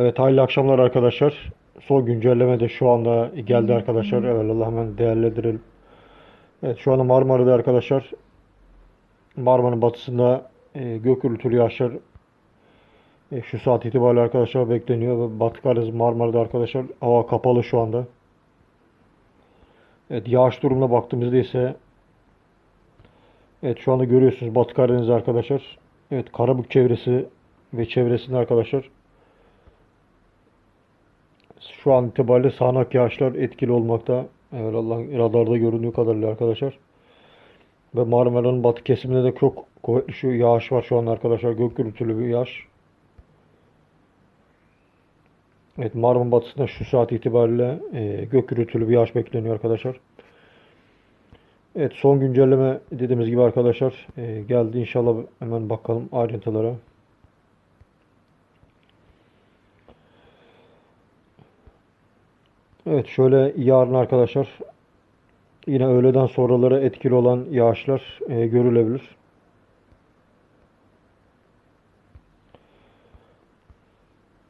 Evet hayırlı akşamlar arkadaşlar. Son güncelleme de şu anda geldi arkadaşlar. Evet Allah hemen değerlendirelim. Evet şu anda Marmara'da arkadaşlar. Marmara'nın batısında e, gök gürültülü yağışlar e, şu saat itibariyle arkadaşlar bekleniyor. Batı Karadeniz Marmara'da arkadaşlar hava kapalı şu anda. Evet yağış durumuna baktığımızda ise Evet şu anda görüyorsunuz Batı Karadeniz arkadaşlar. Evet Karabük çevresi ve çevresinde arkadaşlar şu an itibariyle sağanak yağışlar etkili olmakta. Evet Allah radarda göründüğü kadarıyla arkadaşlar. Ve Marmara'nın batı kesiminde de çok kuvvetli şu yağış var şu an arkadaşlar. Gök gürültülü bir yağış. Evet Marmara batısında şu saat itibariyle e, gök gürültülü bir yağış bekleniyor arkadaşlar. Evet son güncelleme dediğimiz gibi arkadaşlar e, geldi. İnşallah hemen bakalım ayrıntılara. Evet şöyle yarın arkadaşlar yine öğleden sonraları etkili olan yağışlar e, görülebilir.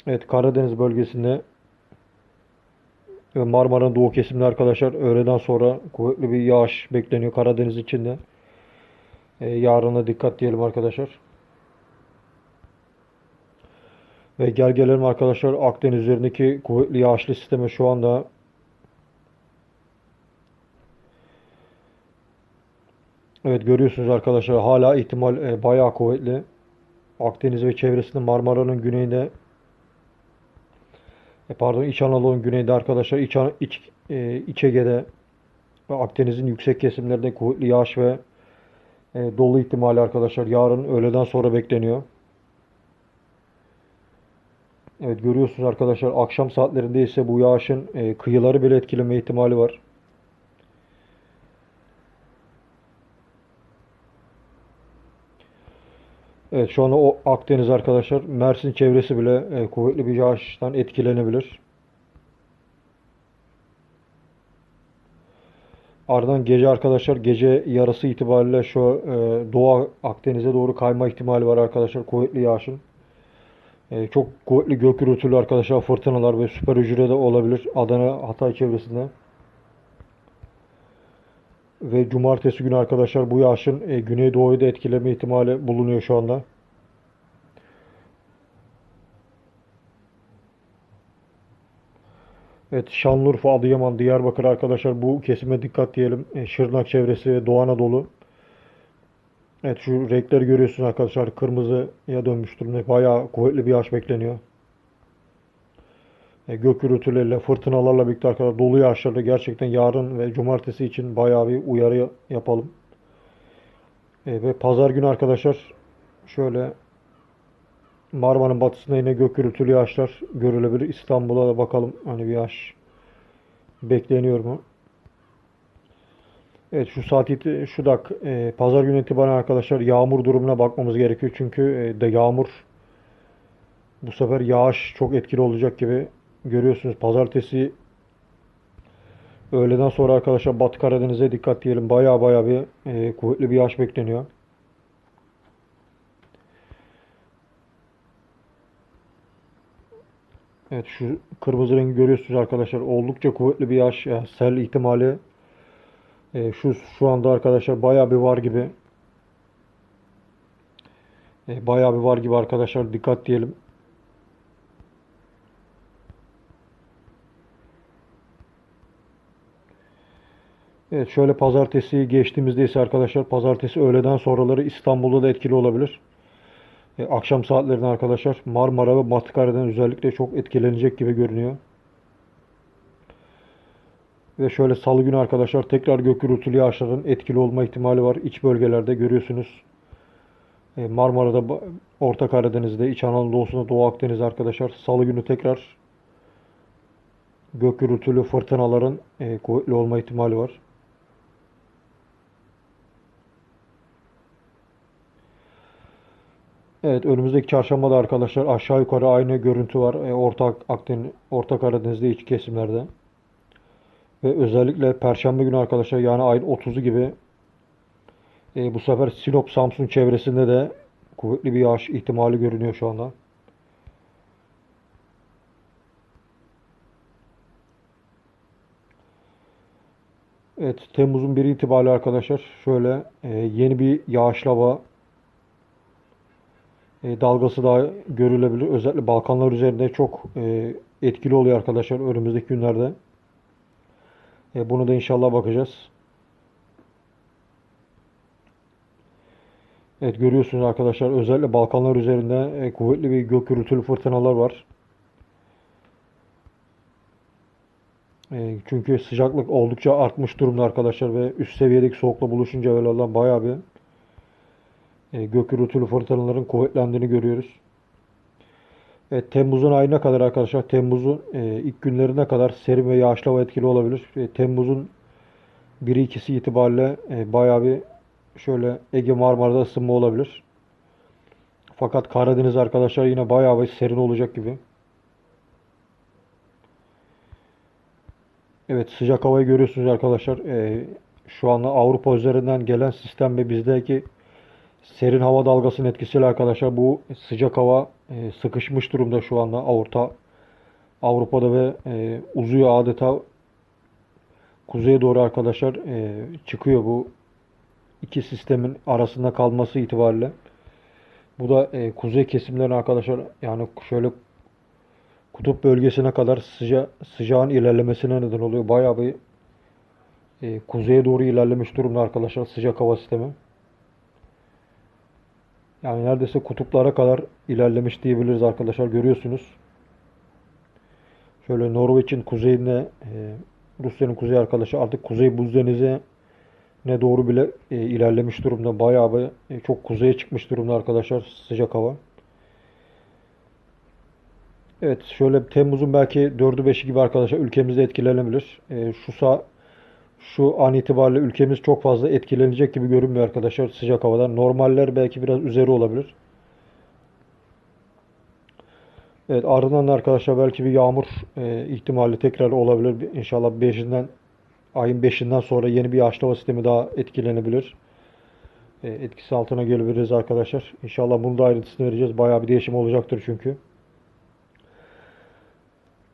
Evet Karadeniz bölgesinde ve Marmara'nın doğu kesiminde arkadaşlar öğleden sonra kuvvetli bir yağış bekleniyor Karadeniz içinde. E, yarına dikkat diyelim arkadaşlar. Ve gel gelelim arkadaşlar Akdeniz üzerindeki kuvvetli yağışlı sisteme şu anda Evet görüyorsunuz arkadaşlar hala ihtimal e, bayağı kuvvetli. Akdeniz ve çevresinde Marmara'nın güneyinde e, pardon İç Anadolu'nun güneyinde arkadaşlar İç, İç, e, İç Ege'de ve Akdeniz'in yüksek kesimlerinde kuvvetli yağış ve e, dolu ihtimali arkadaşlar yarın öğleden sonra bekleniyor. Evet görüyorsunuz arkadaşlar akşam saatlerinde ise bu yağışın e, kıyıları bile etkileme ihtimali var. Evet şu anda o Akdeniz arkadaşlar Mersin çevresi bile e, kuvvetli bir yağıştan etkilenebilir. Ardından gece arkadaşlar gece yarısı itibariyle şu e, Doğu Akdeniz'e doğru kayma ihtimali var arkadaşlar kuvvetli yağışın. E, çok kuvvetli gök gürültülü arkadaşlar fırtınalar ve süper hücre de olabilir Adana Hatay çevresinde. Ve cumartesi günü arkadaşlar bu yağışın e, Güneydoğu'yu da etkileme ihtimali bulunuyor şu anda. Evet Şanlıurfa, Adıyaman, Diyarbakır arkadaşlar bu kesime dikkat diyelim. E, Şırnak çevresi, Doğu Anadolu. Evet şu renkleri görüyorsunuz arkadaşlar. Kırmızıya dönmüş durumda. Bayağı kuvvetli bir yağış bekleniyor. E, gök gürültüleriyle, fırtınalarla birlikte arkadaşlar dolu yağışlarda gerçekten yarın ve cumartesi için bayağı bir uyarı yapalım. E, ve pazar günü arkadaşlar şöyle Marmara'nın batısında yine gök gürültülü yağışlar görülebilir. İstanbul'a da bakalım hani bir yağış bekleniyor mu? Evet şu saat şu dak e, pazar günü itibaren arkadaşlar yağmur durumuna bakmamız gerekiyor. Çünkü e, de yağmur bu sefer yağış çok etkili olacak gibi görüyorsunuz. Pazartesi öğleden sonra arkadaşlar Batı Karadeniz'e dikkat diyelim. Baya baya bir e, kuvvetli bir yağış bekleniyor. Evet şu kırmızı rengi görüyorsunuz arkadaşlar. Oldukça kuvvetli bir yağış. Yani sel ihtimali e, şu şu anda arkadaşlar bayağı bir var gibi. E, bayağı bir var gibi arkadaşlar. Dikkat diyelim. Evet şöyle pazartesi geçtiğimizde ise arkadaşlar pazartesi öğleden sonraları İstanbul'da da etkili olabilir. E, akşam saatlerinde arkadaşlar Marmara ve Batı özellikle çok etkilenecek gibi görünüyor. Ve şöyle salı günü arkadaşlar tekrar gök gürültülü yağışların etkili olma ihtimali var. İç bölgelerde görüyorsunuz. E, Marmara'da, Orta Karadeniz'de, İç Anadolu doğusunda, Doğu Akdeniz arkadaşlar salı günü tekrar gök gürültülü fırtınaların e, kuvvetli olma ihtimali var. Evet önümüzdeki çarşamba da arkadaşlar aşağı yukarı aynı görüntü var. E, Orta Akdeniz, Orta Karadeniz'de iç kesimlerde. Ve özellikle Perşembe günü arkadaşlar yani ayın 30'u gibi e, bu sefer Sinop Samsun çevresinde de kuvvetli bir yağış ihtimali görünüyor şu anda. Evet Temmuz'un 1 itibariyle arkadaşlar şöyle e, yeni bir yağışlama e, dalgası daha görülebilir. Özellikle Balkanlar üzerinde çok e, etkili oluyor arkadaşlar önümüzdeki günlerde. E, bunu da inşallah bakacağız. Evet görüyorsunuz arkadaşlar özellikle Balkanlar üzerinde e, kuvvetli bir gök gürültülü fırtınalar var. E, çünkü sıcaklık oldukça artmış durumda arkadaşlar ve üst seviyedeki soğukla buluşunca böyle bayağı bir e, gök gürültülü fırtınaların kuvvetlendiğini görüyoruz. Evet, Temmuz'un ayına kadar arkadaşlar Temmuz'un e, ilk günlerine kadar serin ve yağışlı hava etkili olabilir. E, Temmuz'un 1'i 2'si itibariyle e, bayağı bir şöyle Ege Marmara'da ısınma olabilir. Fakat Karadeniz arkadaşlar yine bayağı bir serin olacak gibi. Evet sıcak havayı görüyorsunuz arkadaşlar. E, şu anda Avrupa üzerinden gelen sistem ve bizdeki serin hava dalgasının etkisiyle arkadaşlar bu sıcak hava e, sıkışmış durumda şu anda Avrupa Avrupa'da ve e, uzuyor adeta kuzeye doğru arkadaşlar e, çıkıyor bu iki sistemin arasında kalması itibariyle. Bu da e, kuzey kesimlerin arkadaşlar yani şöyle kutup bölgesine kadar sıca sıcağın ilerlemesine neden oluyor. Bayağı bir kuzeye doğru ilerlemiş durumda arkadaşlar sıcak hava sistemi. Yani neredeyse kutuplara kadar ilerlemiş diyebiliriz arkadaşlar. Görüyorsunuz. Şöyle Norveç'in kuzeyinde e, Rusya'nın kuzey arkadaşı artık Kuzey Buz Denizi ne doğru bile e, ilerlemiş durumda. Bayağı bir e, çok kuzeye çıkmış durumda arkadaşlar sıcak hava. Evet şöyle Temmuz'un belki 4'ü 5'i gibi arkadaşlar ülkemizde etkilenebilir. E, şu sa şu an itibariyle ülkemiz çok fazla etkilenecek gibi görünmüyor arkadaşlar sıcak havadan. Normaller belki biraz üzeri olabilir. Evet ardından da arkadaşlar belki bir yağmur e, ihtimali tekrar olabilir. İnşallah 5'inden ayın 5'inden sonra yeni bir yağışlama sistemi daha etkilenebilir. E, etkisi altına gelebiliriz arkadaşlar. İnşallah bunu da ayrıntısını vereceğiz. Bayağı bir değişim olacaktır çünkü.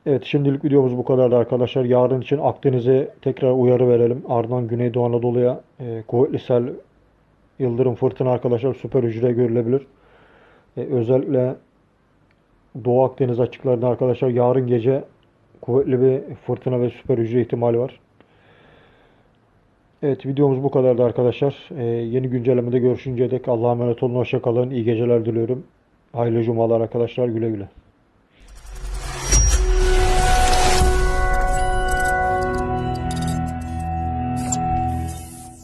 Evet şimdilik videomuz bu kadardı arkadaşlar. Yarın için Akdeniz'e tekrar uyarı verelim. Ardından Güneydoğu Anadolu'ya e, kuvvetli sel, yıldırım, fırtına arkadaşlar süper hücre görülebilir. E, özellikle Doğu Akdeniz açıklarında arkadaşlar yarın gece kuvvetli bir fırtına ve süper hücre ihtimali var. Evet videomuz bu kadardı arkadaşlar. E, yeni güncellemede görüşünceye dek Allah'a emanet olun. Hoşça kalın. İyi geceler diliyorum. Hayırlı cumalar arkadaşlar. Güle güle.